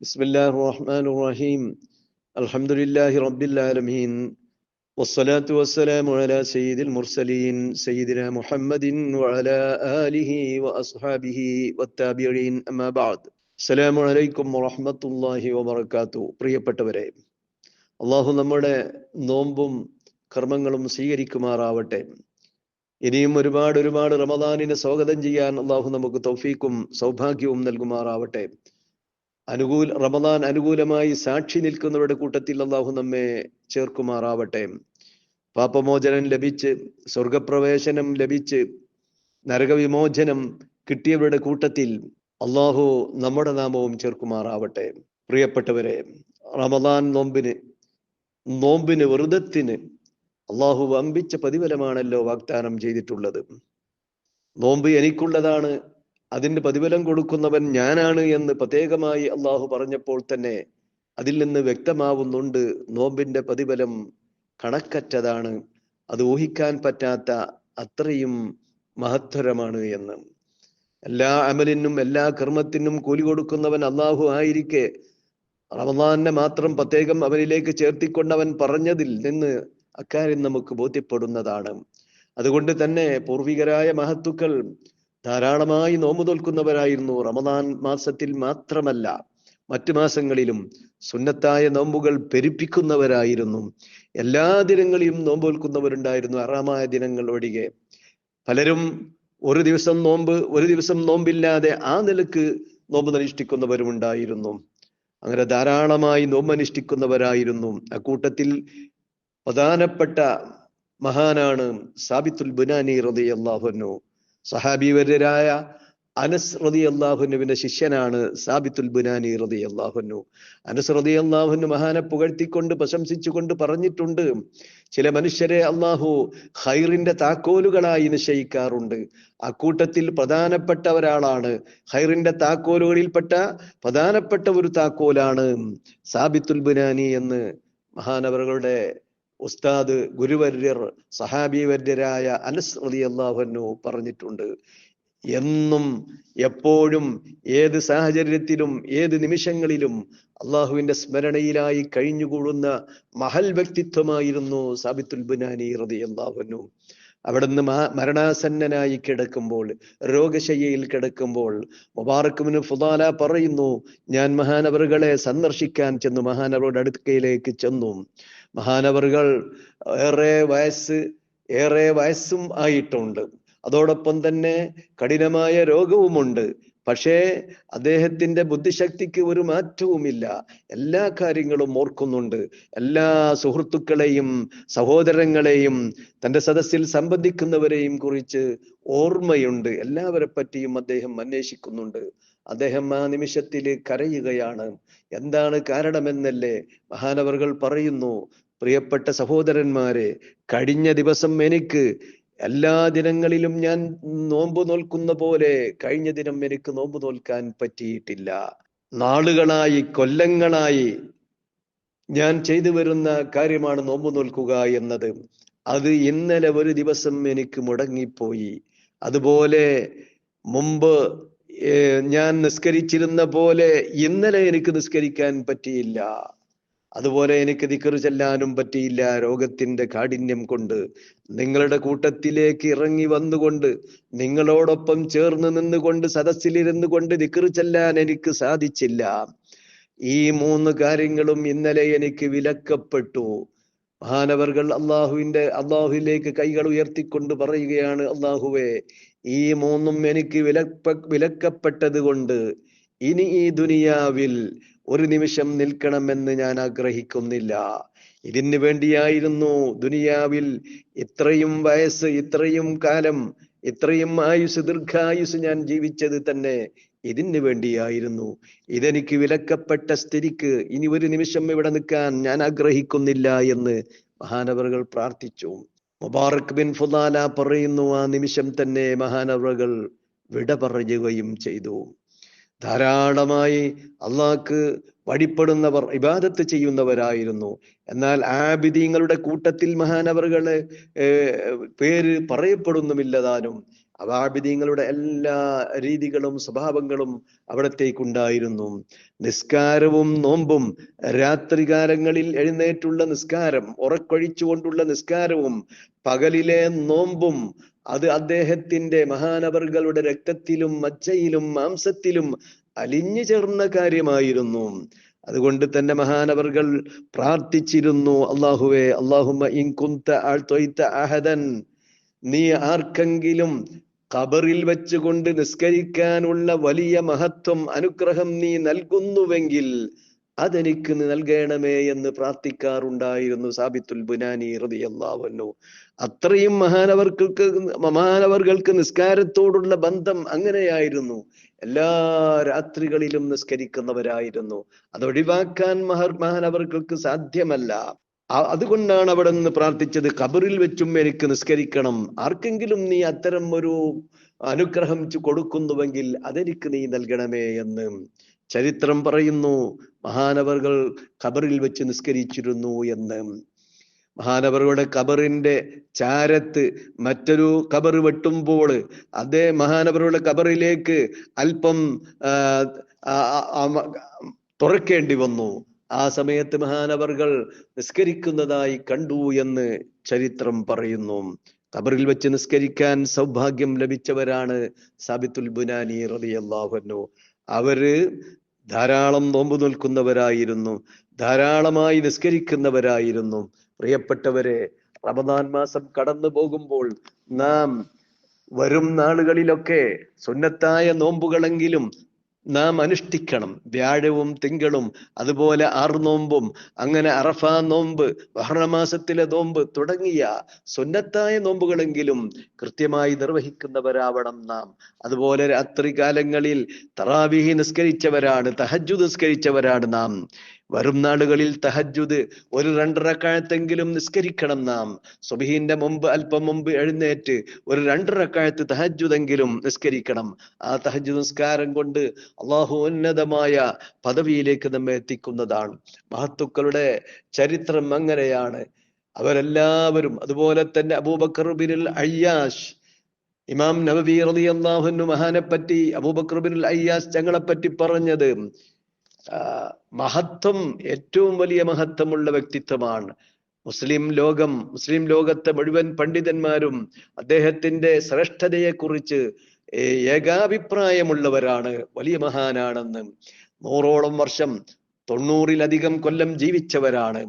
بسم الله الرحمن الرحيم الحمد لله رب العالمين والصلاة والسلام على سيد المرسلين سيدنا محمد وعلى آله وأصحابه والتابعين أما بعد السلام عليكم ورحمة الله وبركاته പ്രിയപ്പെട്ടവരെ അള്ളാഹു നമ്മുടെ നോമ്പും കർമ്മങ്ങളും സ്വീകരിക്കുമാറാവട്ടെ ഇനിയും ഒരുപാട് ഒരുപാട് റമദാനിനെ സ്വാഗതം ചെയ്യാൻ അള്ളാഹു നമുക്ക് തൗഫീക്കും സൗഭാഗ്യവും നൽകുമാറാവട്ടെ അനുകൂല റമദാൻ അനുകൂലമായി സാക്ഷി നിൽക്കുന്നവരുടെ കൂട്ടത്തിൽ അള്ളാഹു നമ്മെ ചേർക്കുമാറാവട്ടെ. പാപമോചനം ലഭിച്ച് സ്വർഗപ്രവേശനം ലഭിച്ച് നരകവിമോചനം കിട്ടിയവരുടെ കൂട്ടത്തിൽ അള്ളാഹു നമ്മുടെ നാമവും ചേർക്കുമാറാവട്ടെ. പ്രിയപ്പെട്ടവരെ റമദാൻ നോമ്പിന് നോമ്പിന് വ്രതത്തിന് അള്ളാഹു വമ്പിച്ച പ്രതിഫലമാണല്ലോ വാഗ്ദാനം ചെയ്തിട്ടുള്ളത്. നോമ്പ് എനിക്കുള്ളതാണ് അതിന് പ്രതിഫലം കൊടുക്കുന്നവൻ ഞാനാണ് എന്ന് പ്രത്യേകമായി അള്ളാഹു പറഞ്ഞപ്പോൾ തന്നെ അതിൽ നിന്ന് വ്യക്തമാവുന്നുണ്ട്. നോമ്പിന്റെ പ്രതിഫലം കണക്കറ്റതാണ്. അത് ഊഹിക്കാൻ പറ്റാത്ത അത്രയും മഹത്തരമാണ് എന്ന്. എല്ലാ അമലിനും എല്ലാ കർമ്മത്തിനും കൂലി കൊടുക്കുന്നവൻ അള്ളാഹു ആയിരിക്കെ. റമദാനെ മാത്രം പ്രത്യേകം അവനിലേക്ക് ചേർത്തിക്കൊണ്ടവൻ പറഞ്ഞതിൽ നിന്ന് അക്കാര്യം നമുക്ക് ബോധ്യപ്പെടുന്നതാണ്. അതുകൊണ്ട് തന്നെ പൂർവികരായ മഹത്തുക്കൾ ധാരാളമായി നോമ്പ് തോൽക്കുന്നവരായിരുന്നു. റമദാൻ മാസത്തിൽ മാത്രമല്ല മറ്റു മാസങ്ങളിലും സുന്നത്തായ നോമ്പുകൾ പെരുപ്പിക്കുന്നവരായിരുന്നു. എല്ലാ ദിനങ്ങളിലും നോമ്പ് തോൽക്കുന്നവരുണ്ടായിരുന്നു അറാമായ ദിനങ്ങൾ ഒഴികെ. പലരും ഒരു ദിവസം നോമ്പ് ഒരു ദിവസം നോമ്പില്ലാതെ ആ നിലയ്ക്ക് നോമ്പ് അനുഷ്ഠിക്കുന്നവരുമുണ്ടായിരുന്നു അങ്ങനെ ധാരാളമായി നോമ്പ് അനുഷ്ഠിക്കുന്നവരായിരുന്നു. അക്കൂട്ടത്തിൽ പ്രധാനപ്പെട്ട മഹാനാണ് സാബിത്തുൽ ബുനാനി റതി അള്ളാഹുനു സഹാബിവര്യരായ അനസ് റതി അള്ളാഹുനുവിന്റെ ശിഷ്യനാണ് സാബിത്തുൽ ബുനാനി റതി അള്ളാഹുനു അനസ് റതി അള്ളാഹുനു മഹാനെ പുകഴ്ത്തിക്കൊണ്ട് പ്രശംസിച്ചുകൊണ്ട് പറഞ്ഞിട്ടുണ്ട്. ചില മനുഷ്യരെ അള്ളാഹു ഹൈറിന്റെ താക്കോലുകളായി നിശ്ചയിക്കാറുണ്ട്. അക്കൂട്ടത്തിൽ പ്രധാനപ്പെട്ട ഒരാളാണ് ഹൈറിന്റെ താക്കോലുകളിൽപ്പെട്ട പ്രധാനപ്പെട്ട ഒരു താക്കോലാണ് സാബിത്തുൽ ബുനാനി എന്ന് മഹാനവറുകളുടെ ഉസ്താദ് ഗുരുവര്യർ സഹാബി വര്യരായ അനസ് അലി അള്ളാഹുനു പറഞ്ഞിട്ടുണ്ട് എന്നും എപ്പോഴും ഏത് സാഹചര്യത്തിലും ഏത് നിമിഷങ്ങളിലും അള്ളാഹുവിന്റെ സ്മരണയിലായി കഴിഞ്ഞുകൂടുന്ന മഹൽ വ്യക്തിത്വമായിരുന്നു സാബിത്തുൽ ബുനാനി റതി അള്ളാഹുനു അവിടുന്ന് മരണാസന്നനായി കിടക്കുമ്പോൾ രോഗശയ്യയിൽ കിടക്കുമ്പോൾ മുബാറക്കുമിന് ഫുദാല പറയുന്നു ഞാൻ മഹാനവറുകളെ സന്ദർശിക്കാൻ ചെന്നു മഹാനവറുടെ അടുക്കയിലേക്ക് ചെന്നു. മഹാനവറുകൾ ഏറെ വയസ്സ് ഏറെ വയസ്സും ആയിട്ടുണ്ട്. അതോടൊപ്പം തന്നെ കഠിനമായ രോഗവുമുണ്ട്. പക്ഷേ അദ്ദേഹത്തിന്റെ ബുദ്ധിശക്തിക്ക് ഒരു മാറ്റവുമില്ല. എല്ലാ കാര്യങ്ങളും ഓർക്കുന്നുണ്ട്. എല്ലാ സുഹൃത്തുക്കളെയും സഹോദരങ്ങളെയും തന്റെ സദസ്സിൽ സംബന്ധിക്കുന്നവരെയും കുറിച്ച് ഓർമ്മയുണ്ട്. എല്ലാവരെ പറ്റിയും അദ്ദേഹം അന്വേഷിക്കുന്നുണ്ട്. അദ്ദേഹം ആ നിമിഷത്തിൽ കരയുകയാണ്. എന്താണ് കാരണമെന്നല്ലേ മഹാനവറുകൾ പറയുന്നു. പ്രിയപ്പെട്ട സഹോദരന്മാരെ കഴിഞ്ഞ ദിവസം എനിക്ക് എല്ലാ ദിനങ്ങളിലും ഞാൻ നോമ്പ് നോൽക്കുന്ന പോലെ കഴിഞ്ഞ ദിനം എനിക്ക് നോമ്പ് നോൽക്കാൻ പറ്റിയിട്ടില്ല. നാളുകളായി കൊല്ലങ്ങളായി ഞാൻ ചെയ്തു വരുന്ന കാര്യമാണ് നോമ്പ് നോൽക്കുക എന്നത്. അത് ഇന്നലെ ഒരു ദിവസം എനിക്ക് മുടങ്ങിപ്പോയി. അതുപോലെ മുമ്പ് ഞാൻ നിസ്കരിച്ചിരുന്ന പോലെ ഇന്നലെ എനിക്ക് നിസ്കരിക്കാൻ പറ്റിയില്ല. അതുപോലെ എനിക്ക് ദിക്കറ് ചെല്ലാനും പറ്റിയില്ല. രോഗത്തിന്റെ കാഠിന്യം കൊണ്ട് നിങ്ങളുടെ കൂട്ടത്തിലേക്ക് ഇറങ്ങി വന്നുകൊണ്ട് നിങ്ങളോടൊപ്പം ചേർന്ന് നിന്നുകൊണ്ട് സദസ്സിലിരുന്നു കൊണ്ട് ദിക്കറ് ചെല്ലാൻ എനിക്ക് സാധിച്ചില്ല. ഈ മൂന്ന് കാര്യങ്ങളും ഇന്നലെ എനിക്ക് വിലക്കപ്പെട്ടു. മഹാനവർകൾ അള്ളാഹുവിന്റെ അള്ളാഹുവിലേക്ക് കൈകൾ ഉയർത്തിക്കൊണ്ട് പറയുകയാണ് അള്ളാഹുവെ ഈ മൂന്നും എനിക്ക് വിലക്ക വിലക്കപ്പെട്ടത് കൊണ്ട് ഇനി ഈ ദുനിയാവിൽ ഒരു നിമിഷം നിൽക്കണമെന്ന് ഞാൻ ആഗ്രഹിക്കുന്നില്ല. ഇതിന് വേണ്ടിയായിരുന്നു ദുനിയാവിൽ ഇത്രയും വയസ്സ് ഇത്രയും കാലം ഇത്രയും ആയുസ് ദീർഘായുസ് ഞാൻ ജീവിച്ചത് തന്നെ ഇതിന് വേണ്ടിയായിരുന്നു. ഇതെനിക്ക് വിലക്കപ്പെട്ട സ്ഥിതിക്ക് ഇനി ഒരു നിമിഷം ഇവിടെ നിൽക്കാൻ ഞാൻ ആഗ്രഹിക്കുന്നില്ല എന്ന് മഹാനവറുകൾ പ്രാർത്ഥിച്ചു. മുബാറക് ബിൻ ഫുദാല പറയുന്നു ആ നിമിഷം തന്നെ മഹാനവറുകൾ വിട പറയുകയും ചെയ്തു. ധാരാളമായി അള്ളാഹ്ക്ക് വഴിപ്പെടുന്നവർ ഇബാദത്ത് ചെയ്യുന്നവരായിരുന്നു. എന്നാൽ ആബിദീങ്ങളുടെ കൂട്ടത്തിൽ മഹാനവറുകളെ പേര് പറയപ്പെടുന്നുമില്ലതാനും അവാബിദീങ്ങളുടെ എല്ലാ രീതികളും സ്വഭാവങ്ങളും അവിടത്തേക്കുണ്ടായിരുന്നു. നിസ്കാരവും നോമ്പും രാത്രികാലങ്ങളിൽ എഴുന്നേറ്റുള്ള നിസ്കാരം ഉറക്കൊഴിച്ചുകൊണ്ടുള്ള നിസ്കാരവും പകലിലെ നോമ്പും അത് അദ്ദേഹത്തിന്റെ മഹാനവറുകളുടെ രക്തത്തിലും മജ്ജയിലും മാംസത്തിലും അലിഞ്ഞു ചേർന്ന കാര്യമായിരുന്നു. അതുകൊണ്ട് തന്നെ മഹാനവറുകൾ പ്രാർത്ഥിച്ചിരുന്നു അള്ളാഹുവേ അള്ളാഹുമ അഹദൻ നീ ആർക്കെങ്കിലും ഖബറിൽ വെച്ചുകൊണ്ട് നിസ്കരിക്കാനുള്ള വലിയ മഹത്വം അനുഗ്രഹം നീ നൽകുന്നുവെങ്കിൽ അതെനിക്ക് നൽകണമേ എന്ന് പ്രാർത്ഥിക്കാറുണ്ടായിരുന്നു സാബിത്തുൽ ബുനാനി റളിയല്ലാഹു അത്രയും മഹാനവർക്ക് മഹാനവർകൾക്ക് നിസ്കാരത്തോടുള്ള ബന്ധം അങ്ങനെയായിരുന്നു. എല്ലാ രാത്രികളിലും നിസ്കരിക്കുന്നവരായിരുന്നു. അതൊഴിവാക്കാൻ മഹർ മഹാനവർകൾക്ക് സാധ്യമല്ല. അതുകൊണ്ടാണ് അവിടെ നിന്ന് പ്രാർത്ഥിച്ചത് ഖബറിൽ വെച്ചും എനിക്ക് നിസ്കരിക്കണം. ആർക്കെങ്കിലും നീ അത്തരം ഒരു അനുഗ്രഹം കൊടുക്കുന്നുവെങ്കിൽ അതെനിക്ക് നീ നൽകണമേ എന്ന് ചരിത്രം പറയുന്നു. മഹാനവറുകൾ ഖബറിൽ വെച്ച് നിസ്കരിച്ചിരുന്നു എന്ന്. മഹാനവറുടെ ഖബറിന്റെ ചാരത്ത് മറ്റൊരു ഖബർ വെട്ടുമ്പോൾ അതേ മഹാനവറുടെ ഖബറിലേക്ക് അല്പം തുറക്കേണ്ടി വന്നു. ആ സമയത്ത് മഹാനവറുകൾ നിസ്കരിക്കുന്നതായി കണ്ടു എന്ന് ചരിത്രം പറയുന്നു. ഖബറിൽ വെച്ച് നിസ്കരിക്കാൻ സൗഭാഗ്യം ലഭിച്ചവരാണ് സാബിത്തുൽ ബുനാനി റളിയല്ലാഹു അൻഹു. അവർ ധാരാളം നോമ്പ് നിൽക്കുന്നവരായിരുന്നു ധാരാളമായി നിസ്കരിക്കുന്നവരായിരുന്നു. പ്രിയപ്പെട്ടവരെ റമദാൻ മാസം കടന്നു പോകുമ്പോൾ നാം വരും നാളുകളിലൊക്കെ സുന്നത്തായ നോമ്പുകളെങ്കിലും നാം അനുഷ്ഠിക്കണം. വ്യാഴവും തിങ്കളും അതുപോലെ ആറ് നോമ്പും അങ്ങനെ അറഫ നോമ്പ് വഹ്റമാസത്തിലെ നോമ്പ് തുടങ്ങിയ സുന്നത്തായ നോമ്പുകളെങ്കിലും കൃത്യമായി നിർവഹിക്കുന്നവരാവണം നാം. അതുപോലെ രാത്രി കാലങ്ങളിൽ തറാവിഹി നിസ്കരിച്ചവരാണ് തഹജു നിസ്കരിച്ചവരാണ് നാം. വരും നാളുകളിൽ തഹജുദ് ഒരു രണ്ടരക്കാഴത്തെങ്കിലും നിസ്കരിക്കണം നാം. സുബിഹിന്റെ മുമ്പ് അല്പം മുമ്പ് എഴുന്നേറ്റ് ഒരു രണ്ടരക്കാഴത്ത് തഹജുദെങ്കിലും നിസ്കരിക്കണം. ആ തഹജു നിസ്കാരം കൊണ്ട് അള്ളാഹു ഉന്നതമായ പദവിയിലേക്ക് നമ്മെ എത്തിക്കുന്നതാണ്. മഹത്തുക്കളുടെ ചരിത്രം അങ്ങനെയാണ്. അവരെല്ലാവരും അതുപോലെ തന്നെ അബൂബക്കർ ബിനുൽ അയ്യാഷ് ഇമാം നബവി റളിയല്ലാഹു മഹാനെ പറ്റി അബൂബക്കർ ബിനുൽ അയ്യാസ് ഞങ്ങളെ പറ്റി പറഞ്ഞത് മഹത്വം ഏറ്റവും വലിയ മഹത്വമുള്ള വ്യക്തിത്വമാണ്. മുസ്ലിം ലോകം മുസ്ലിം ലോകത്തെ മുഴുവൻ പണ്ഡിതന്മാരും അദ്ദേഹത്തിന്റെ ശ്രേഷ്ഠതയെക്കുറിച്ച് ഏകാഭിപ്രായമുള്ളവരാണ് വലിയ മഹാനാണെന്ന്. നൂറോളം വർഷം തൊണ്ണൂറിലധികം കൊല്ലം ജീവിച്ചവരാണ്.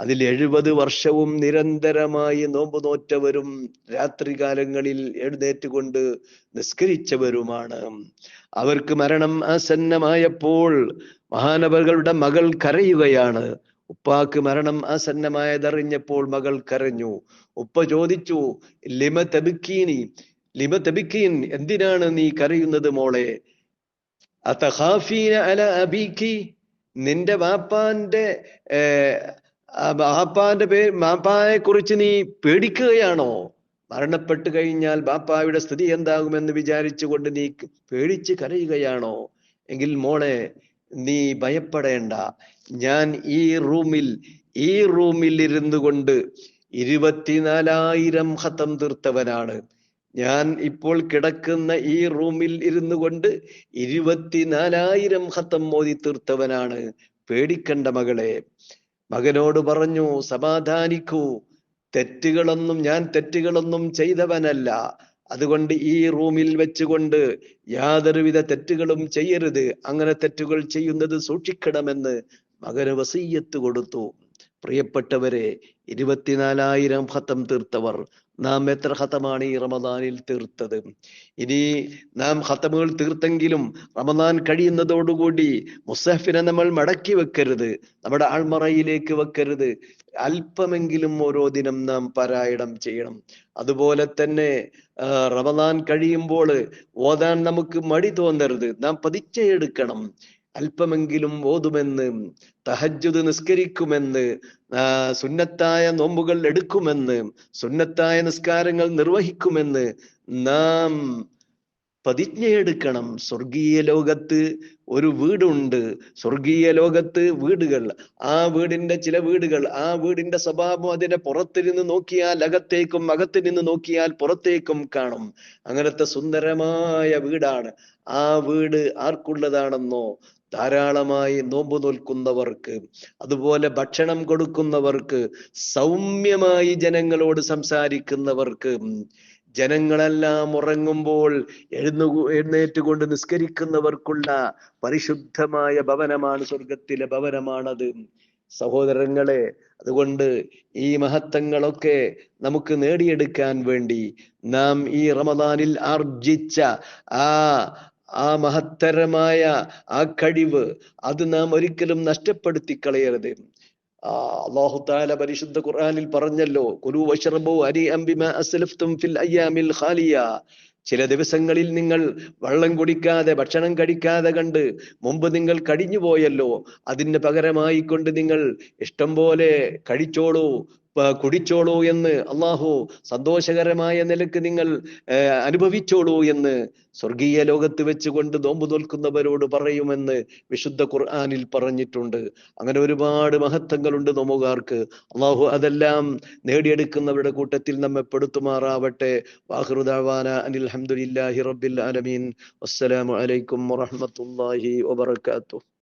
അതിൽ എഴുപത് വർഷവും നിരന്തരമായി നോമ്പ് നോറ്റവരും രാത്രികാലങ്ങളിൽ എഴുന്നേറ്റുകൊണ്ട് നിസ്കരിച്ചവരുമാണ്. അവർക്ക് മരണം ആസന്നമായപ്പോൾ മഹാനവകളുടെ മകൾ കരയുകയാണ്. ഉപ്പാക്ക് മരണം ആസന്നമായതറിഞ്ഞപ്പോൾ മകൾ കരഞ്ഞു. ഉപ്പ ചോദിച്ചു ലിമ തബിക്കീനി? ലിമ തബിക്കീൻ എന്തിനാണ് നീ കരയുന്നത് മോളെ? അല അബീക്കി നിന്റെ വാപ്പാന്റെ ബാപ്പാന്റെ പേര് ബാപ്പായെ കുറിച്ച് നീ പേടിക്കുകയാണോ? മരണപ്പെട്ടു കഴിഞ്ഞാൽ ബാപ്പായുടെ സ്ഥിതി എന്താകുമെന്ന് വിചാരിച്ചുകൊണ്ട് നീ പേടിച്ച് കരയുകയാണോ? എങ്കിൽ മോളെ നീ ഭയപ്പെടേണ്ട. ഞാൻ ഈ റൂമിൽ ഈ റൂമിൽ ഇരുന്നു കൊണ്ട് ഇരുപത്തിനാലായിരം ഹത്തം തീർത്തവനാണ്. ഞാൻ ഇപ്പോൾ കിടക്കുന്ന ഈ റൂമിൽ ഇരുന്നു കൊണ്ട് ഇരുപത്തിനാലായിരം ഹത്തം മോദി തീർത്തവനാണ്. പേടിക്കണ്ട മകളെ. മകനോട് പറഞ്ഞു സമാധാനിക്കൂ. തെറ്റുകളൊന്നും ഞാൻ തെറ്റുകളൊന്നും ചെയ്തവനല്ല. അതുകൊണ്ട് ഈ റൂമിൽ വെച്ചുകൊണ്ട് യാതൊരുവിധ തെറ്റുകളും ചെയ്യരുത്. അങ്ങനെ തെറ്റുകൾ ചെയ്യുന്നത് സൂക്ഷിക്കണമെന്ന് മകന് വസീയത്ത് കൊടുത്തു. പ്രിയപ്പെട്ടവരെ ഇരുപത്തിനാലായിരം ഹത്തം തീർത്തവർ നാം എത്ര ഹത്തമാണ് ഈ റമദാനിൽ തീർത്തത്? ഇനി നാം ഹത്തമുകൾ തീർത്തെങ്കിലും റമദാൻ കഴിയുന്നതോടുകൂടി മുസഹഫിനെ നമ്മൾ മടക്കി വെക്കരുത്. നമ്മുടെ ആൾമറയിലേക്ക് വെക്കരുത്. അല്പമെങ്കിലും ഓരോ ദിനം നാം പാരായണം ചെയ്യണം. അതുപോലെ തന്നെ റമദാൻ കഴിയുമ്പോൾ ഓതാൻ നമുക്ക് മടി തോന്നരുത്. നാം പതിച്ചെടുക്കണം അല്പമെങ്കിലും ഓതുമെന്ന് തഹജ്ജുദ് നിസ്കരിക്കുമെന്ന് സുന്നത്തായ നോമ്പുകൾ എടുക്കുമെന്ന് സുന്നത്തായ നിസ്കാരങ്ങൾ നിർവഹിക്കുമെന്ന് നാം പ്രതിജ്ഞയെടുക്കണം. സ്വർഗീയ ലോകത്ത് ഒരു വീടുണ്ട്. സ്വർഗീയ ലോകത്ത് വീടുകൾ. ആ വീടിന്റെ ചില വീടുകൾ ആ വീടിന്റെ സ്വഭാവം അതിന്റെ പുറത്തു നിന്ന് നോക്കിയാൽ അകത്തേക്കും അകത്ത് നിന്ന് നോക്കിയാൽ പുറത്തേക്കും കാണും. അങ്ങനത്തെ സുന്ദരമായ വീടാണ്. ആ വീട് ആർക്കുള്ളതാണെന്നോ ധാരാളമായി നോമ്പ് നോൽക്കുന്നവർക്ക് അതുപോലെ ഭക്ഷണം കൊടുക്കുന്നവർക്ക് സൗമ്യമായി ജനങ്ങളോട് സംസാരിക്കുന്നവർക്ക് ജനങ്ങളെല്ലാം ഉറങ്ങുമ്പോൾ എഴുന്നു എഴുന്നേറ്റുകൊണ്ട് നിസ്കരിക്കുന്നവർക്കുള്ള പരിശുദ്ധമായ ഭവനമാണ് സ്വർഗത്തിലെ ഭവനമാണത്. സഹോദരങ്ങളെ അതുകൊണ്ട് ഈ മഹത്വങ്ങളൊക്കെ നമുക്ക് നേടിയെടുക്കാൻ വേണ്ടി നാം ഈ റമദാനിൽ ആർജിച്ച ആ ആ മഹത്തരമായ ആ കഴിവ് അത് നാം ഒരിക്കലും നഷ്ടപ്പെടുത്തി കളയരുത് അള്ളാഹു താല പരിശുദ്ധ ഖുർആനിൽ പറഞ്ഞല്ലോ കുലു വശറബു അരി അംബിമ അസ്ലഫ്തും ഫിൽ അയ്യാമിൽ ഖാലിയ. ചില ദിവസങ്ങളിൽ നിങ്ങൾ വെള്ളം കുടിക്കാതെ ഭക്ഷണം കഴിക്കാതെ കണ്ട് മുമ്പ് നിങ്ങൾ കടിഞ്ഞു പോയല്ലോ അതിന് പകരമായി കൊണ്ട് നിങ്ങൾ ഇഷ്ടം പോലെ കഴിച്ചോളൂ. കുടിച്ചോളൂ എന്ന് അള്ളാഹു സന്തോഷകരമായ നിലയ്ക്ക് നിങ്ങൾ അനുഭവിച്ചോളൂ എന്ന് സ്വർഗീയ ലോകത്ത് വെച്ചുകൊണ്ട് നോമ്പ് നോൽക്കുന്നവരോട് പറയുമെന്ന് വിശുദ്ധ ഖുർആാനിൽ പറഞ്ഞിട്ടുണ്ട്. അങ്ങനെ ഒരുപാട് മഹത്വങ്ങളുണ്ട് നോമുകാർക്ക് അള്ളാഹു അതെല്ലാം നേടിയെടുക്കുന്നവരുടെ കൂട്ടത്തിൽ നമ്മെ പെടുത്തുമാറാവട്ടെ. വാഹൃദാവാന അനിൽ അഹമ്മദില്ലാഹി റബ്ബിൽ ആലമീൻ. അസ്സലാമു അലൈക്കും